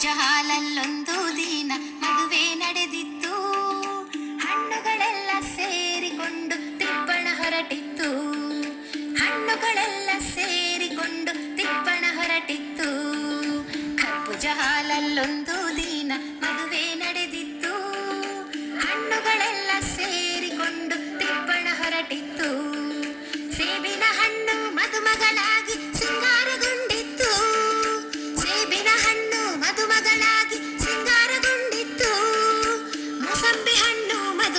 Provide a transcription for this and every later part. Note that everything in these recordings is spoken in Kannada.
ಕರ್ಪೂಜ ಹಾಲಲ್ಲೊಂದು ದಿನ ಮದುವೆ ನಡೆದಿತ್ತು. ಹಣ್ಣುಗಳೆಲ್ಲ ಸೇರಿಕೊಂಡು ತಿಪ್ಪಣ ಹೊರಟಿತ್ತು. ಹಣ್ಣುಗಳೆಲ್ಲ ಸೇರಿಕೊಂಡು ತಿಪ್ಪಣ ಹೊರಟಿತ್ತು. ಕಪ್ಪು ಹಾಲಲ್ಲೊಂದು ದಿನ ಮದುವೆ ನಡೆದಿತ್ತು. ಹಣ್ಣುಗಳೆಲ್ಲ ಸೇರಿಕೊಂಡು ತಿಪ್ಪಣ ಹೊರಟಿತ್ತು. ಸೇಬಿನ ಹಣ್ಣು ಮದುಮಗಳಾಗಿ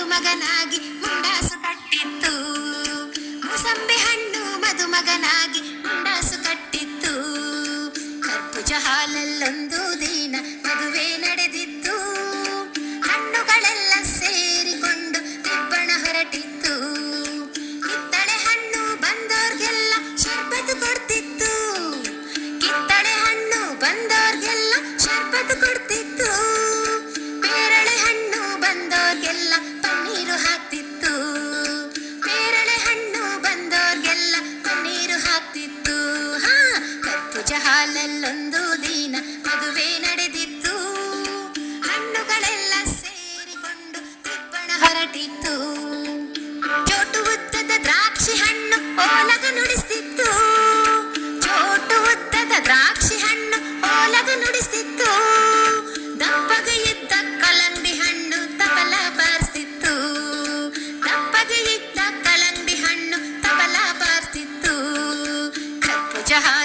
ಮದುಮಗನಾಗಿ ಮುಂಡಾಸು ಕಟ್ಟಿತ್ತು. ಮೂಸಂಬಿ ಹಣ್ಣು ಮದುಮಗನಾಗಿ ಹಾಲಲ್ಲೊಂದು ದಿನ ಮದುವೆ ನಡೆದಿತ್ತು. ಹಣ್ಣುಗಳೆಲ್ಲ ಸೇರಿಕೊಂಡು ತುಪ್ಪಣ ಹೊರಟಿತ್ತು. ಚೋಟು ಉದ್ದದ ದ್ರಾಕ್ಷಿ ಹಣ್ಣು ಓಲಗ ನುಡಿಸ್ತಿತ್ತು. ಚೋಟು ಉದ್ದದ ದ್ರಾಕ್ಷಿ ಹಣ್ಣು ಓಲಗ ನುಡಿಸ್ತಿತ್ತು. ದಪ್ಪಗೆ ಇದ್ದ ಕಲಂಗಡಿ ಹಣ್ಣು ತಬಲ ಬಾರಿಸ್ತಿತ್ತು. ದಪ್ಪಗೆ ಇದ್ದ ಕಲಂಗಡಿ ಹಣ್ಣು ತಬಲ ಬಾರಿಸ್ತಿತ್ತು. ಕಪ್ಪು ಚಹಾ